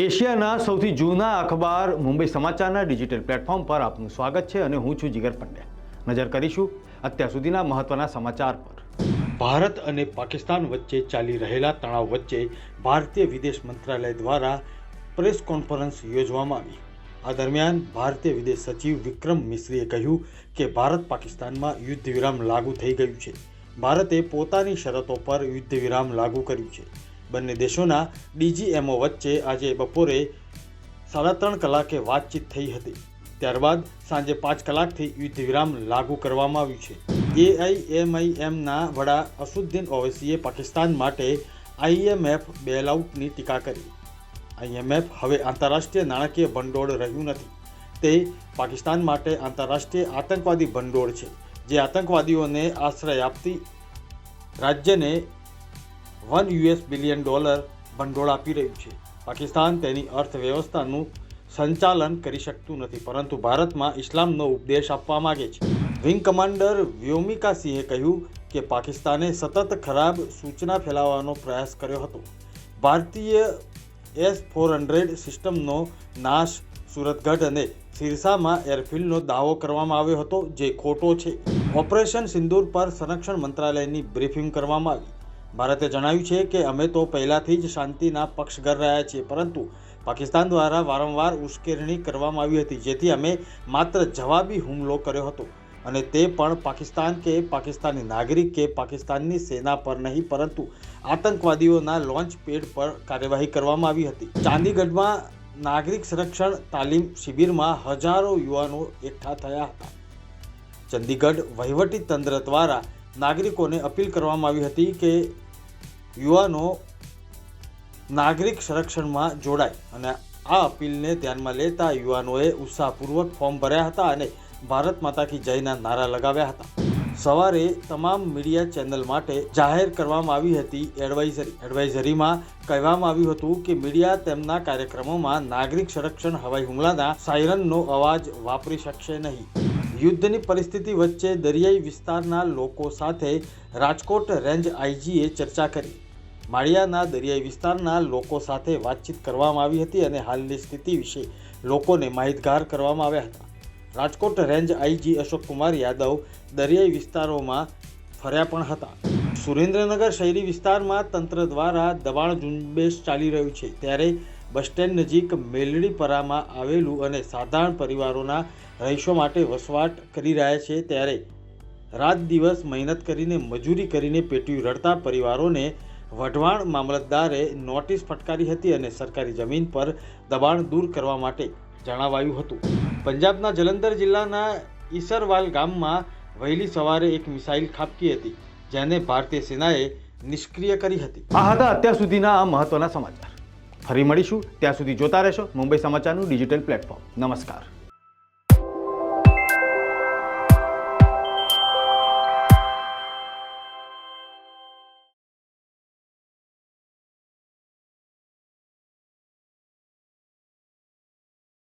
એશિયાના સૌથી જૂના અખબાર મુંબઈ સમાચારના ડિજિટલ પ્લેટફોર્મ પર આપનું સ્વાગત છે અને હું છું જીગર પંડ્યા. નજર કરીશું અત્યાર સુધીના મહત્વના સમાચાર પર. ભારત અને પાકિસ્તાન વચ્ચે ચાલી રહેલા તણાવ વચ્ચે ભારતીય વિદેશ મંત્રાલય દ્વારા પ્રેસ કોન્ફરન્સ યોજવામાં આવી. આ દરમિયાન ભારતીય વિદેશ સચિવ વિક્રમ મિશ્રીએ કહ્યું કે ભારત પાકિસ્તાનમાં યુદ્ધ વિરામ લાગુ થઈ ગયું છે. ભારતે પોતાની શરતો પર યુદ્ધ વિરામ લાગુ કર્યું છે. બંને દેશોના ડીજીએમઓ વચ્ચે આજે બપોરે સાડા ત્રણ કલાકે વાતચીત થઈ હતી. ત્યારબાદ સાંજે પાંચ કલાકથી યુદ્ધ વિરામ લાગુ કરવામાં આવ્યું છે. એઆઈએમઆઈએમના વડા અસુદ્દીન ઓવૈસીએ પાકિસ્તાન માટે આઈએમએફ બેલઆઉટની ટીકા કરી. આઈએમએફ હવે આંતરરાષ્ટ્રીય નાણાકીય ભંડોળ રહ્યું નથી. તે પાકિસ્તાન માટે આંતરરાષ્ટ્રીય આતંકવાદી ભંડોળ છે, જે આતંકવાદીઓને આશ્રય આપતી રાજ્યને વન યુએસ બિલિયન ડોલર ભંડોળ આપી રહ્યું છે. પાકિસ્તાન તેની અર્થવ્યવસ્થાનું સંચાલન કરી શકતું નથી, પરંતુ ભારતમાં ઇસ્લામનો ઉપદેશ આપવા માગે છે. વિંગ કમાન્ડર વ્યોમિકા સિંહે કહ્યું કે પાકિસ્તાને સતત ખરાબ સૂચના ફેલાવવાનો પ્રયાસ કર્યો હતો. ભારતીય એસ ફોર હંડ્રેડ સિસ્ટમનો નાશ સુરતગઢ અને સિરસામાં એરફિલ્ડનો દાવો કરવામાં આવ્યો હતો, જે ખોટો છે. ઓપરેશન સિંદૂર પર સંરક્ષણ મંત્રાલયની બ્રીફિંગ કરવામાં આવી. ભારતે જણાવ્યું છે કે અમે તો પહેલાથી જ શાંતિના પક્ષગર રહ્યા છીએ, પરંતુ પાકિસ્તાન દ્વારા વારંવાર ઉશ્કેરણી કરવામાં આવી હતી, જેથી અમે માત્ર જવાબી હુમલો કર્યો હતો. અને તે પણ પાકિસ્તાન કે પાકિસ્તાની નાગરિક કે પાકિસ્તાનની સેના પર નહીં, પરંતુ આતંકવાદીઓના લોન્ચ પેડ પર કાર્યવાહી કરવામાં આવી હતી. ચાંદીગઢમાં નાગરિક સંરક્ષણ તાલીમ શિબિરમાં હજારો યુવાનો એકઠા થયા હતા. ચંદીગઢ વહીવટી તંત્ર દ્વારા નાગરિકોને અપીલ કરવામાં આવી હતી કે યુવાનો નાગરિક સંરક્ષણમાં જોડાય અને આ અપીલને ધ્યાનમાં લેતા યુવાનોએ ઉત્સાહપૂર્વક ફોર્મ ભર્યા હતા અને ભારત માતા કી જયના નારા લગાવ્યા હતા. સવારે તમામ મીડિયા ચેનલ માટે જાહેર કરવામાં આવી હતી એડવાઇઝરી. એડવાઇઝરીમાં કહેવામાં આવ્યું હતું કે મીડિયા તેમના કાર્યક્રમોમાં નાગરિક સંરક્ષણ, હવાઈ હુમલાના સાયરનનો અવાજ વાપરી શકશે નહીં. યુદ્ધની પરિસ્થિતિ વચ્ચે દરિયાઈ વિસ્તારના લોકો સાથે રાજકોટ રેન્જ આઈજીએ ચર્ચા કરી. માળિયાના દરિયાઈ વિસ્તારના લોકો સાથે વાતચીત કરવામાં આવી હતી અને હાલની સ્થિતિ વિશે લોકોને માહિતગાર કરવામાં આવ્યા હતા. રાજકોટ રેન્જ આઈજી અશોક કુમાર યાદવ દરિયાઈ વિસ્તારોમાં ફર્યા પણ હતા. સુરેન્દ્રનગર શહેરી વિસ્તારમાં તંત્ર દ્વારા દબાણ ઝુંબેશ ચાલી રહ્યું છે. ત્યારે બસ સ્ટેન્ડ નજીક મેલડીપરામાં આવેલું અને સાધારણ પરિવારોના રહીશો માટે વસવાટ કરી રહ્યા છે. ત્યારે રાત દિવસ મહેનત કરીને, મજૂરી કરીને પેટ્યું રડતા પરિવારોને વઢવાણ મામલતદારે નોટિસ ફટકારી હતી અને સરકારી જમીન પર દબાણ દૂર કરવા માટે જણાવાયું હતું. પંજાબના જલંધર જિલ્લાના ઈસરવાલ ગામમાં વહેલી સવારે એક મિસાઇલ ખાબકી હતી, જેને ભારતીય સેનાએ નિષ્ક્રિય કરી હતી. આ હતા અત્યાર સુધીના આ મહત્વના સમાચાર. ફરી મળીશું. ત્યાં સુધી જોતા રહેશો મુંબઈ સમાચારનું ડિજિટલ પ્લેટફોર્મ. નમસ્કાર.